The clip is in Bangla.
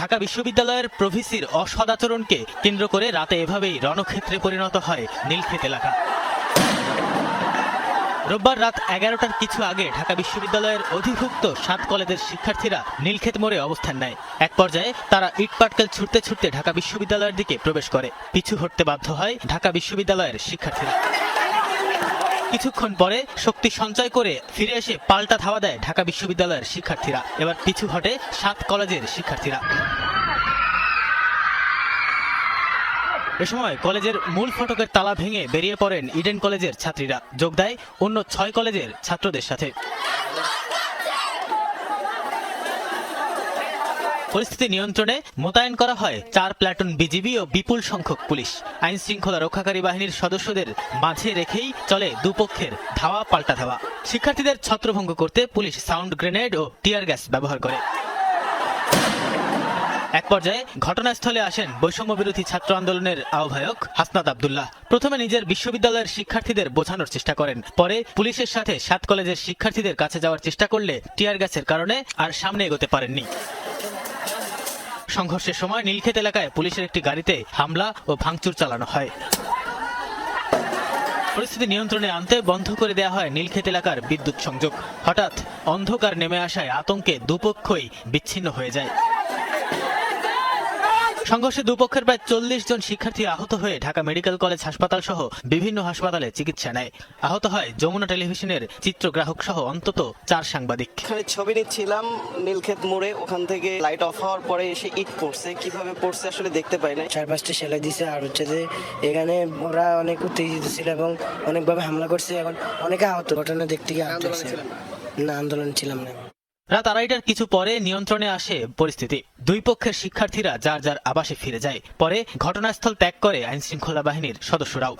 ঢাকা বিশ্ববিদ্যালয়ের প্রভিসির অসদাচরণকে কেন্দ্র করে রাতে এভাবেই রণক্ষেত্রে পরিণত হয় নীলক্ষেত এলাকা। রোববার রাত এগারোটার কিছু আগে ঢাকা বিশ্ববিদ্যালয়ের অধিভুক্ত সাত কলেজের শিক্ষার্থীরা নীলক্ষেত মোড়ে অবস্থান নেয়। এক পর্যায়ে তারা ইটপাটকেল ছুটতে ছুটতে ঢাকা বিশ্ববিদ্যালয়ের দিকে প্রবেশ করে। পিছু হটতে বাধ্য হয় ঢাকা বিশ্ববিদ্যালয়ের শিক্ষার্থীরা। কিছুক্ষণ পরে শক্তি সঞ্চয় করে ফিরে এসে পাল্টা ধাওয়া দেয় ঢাকা বিশ্ববিদ্যালয়ের শিক্ষার্থীরা। এবার পিছু হটে সাত কলেজের শিক্ষার্থীরা। এ সময় কলেজের মূল ফটকের তালা ভেঙে বেরিয়ে পড়েন ইডেন কলেজের ছাত্রীরা। যোগ দেয় অন্য ছয় কলেজের ছাত্রদের সাথে। পরিস্থিতি নিয়ন্ত্রণে মোতায়েন করা হয়। চার প্লাটুন বিজিবি ও বিপুল সংখ্যক পুলিশ। আইন শৃঙ্খলা রক্ষাকারী বাহিনীর সদস্যদের মাঝে রেখেই চলে দুপক্ষের ধাওয়া পাল্টা ধাওয়া শিক্ষার্থীদের ছত্রভঙ্গ করতে পুলিশ সাউন্ড গ্রেনেড ও টিয়ার গ্যাস ব্যবহার করে। এক পর্যায়ে ঘটনাস্থলে আসেন বৈষম্য বিরোধী ছাত্র আন্দোলনের আহ্বায়ক হাসনাত আবদুল্লাহ। প্রথমে নিজের বিশ্ববিদ্যালয়ের শিক্ষার্থীদের বোঝানোর চেষ্টা করেন। পরে পুলিশের সাথে সাত কলেজের শিক্ষার্থীদের কাছে যাওয়ার চেষ্টা করলে টিয়ার গ্যাসের কারণে আর সামনে এগোতে পারেননি। সংঘর্ষের সময় নীলক্ষেত এলাকায় পুলিশের একটি গাড়িতে হামলা ও ভাঙচুর চালানো হয়। পরিস্থিতি নিয়ন্ত্রণে আনতে বন্ধ করে দেওয়া হয় নীলক্ষেত এলাকার বিদ্যুৎ সংযোগ। হঠাৎ অন্ধকার নেমে আসায় আতঙ্কে দুপক্ষই বিচ্ছিন্ন হয়ে যায়। সংঘর্ষে দুপক্ষের প্রায় চল্লিশ জন শিক্ষার্থী আহত হয়ে ঢাকা মেডিকেল কলেজ হাসপাতাল সহ বিভিন্ন হাসপাতালে চিকিৎসা নেয়। আহত হয় যমুনা টেলিভিশনের চিত্রগ্রাহক সহ অন্তত চার সাংবাদিক। এখানে ছবি নিচ্ছিলাম নীলক্ষেত মোড়ে ওখান থেকে লাইট অফ হওয়ার পরে এসে ইট পড়ছে। কীভাবে পড়ছে আসলে দেখতে পাই না। চার পাঁচটা সেলাই দিছে আর হচ্ছে যে এখানে ওরা অনেক উত্তেজিত ছিল এবং অনেকভাবে হামলা করছে। এখন অনেকে আহত। ঘটনা দেখতে গিয়ে না আন্দোলন ছিলাম না। রাত আড়াইটার কিছু পরে নিয়ন্ত্রণে আসে পরিস্থিতি। দুই পক্ষের শিক্ষার্থীরা যার যার আবাসে ফিরে যায়। পরে ঘটনাস্থল ত্যাগ করে আইনশৃঙ্খলা বাহিনীর সদস্যরাও।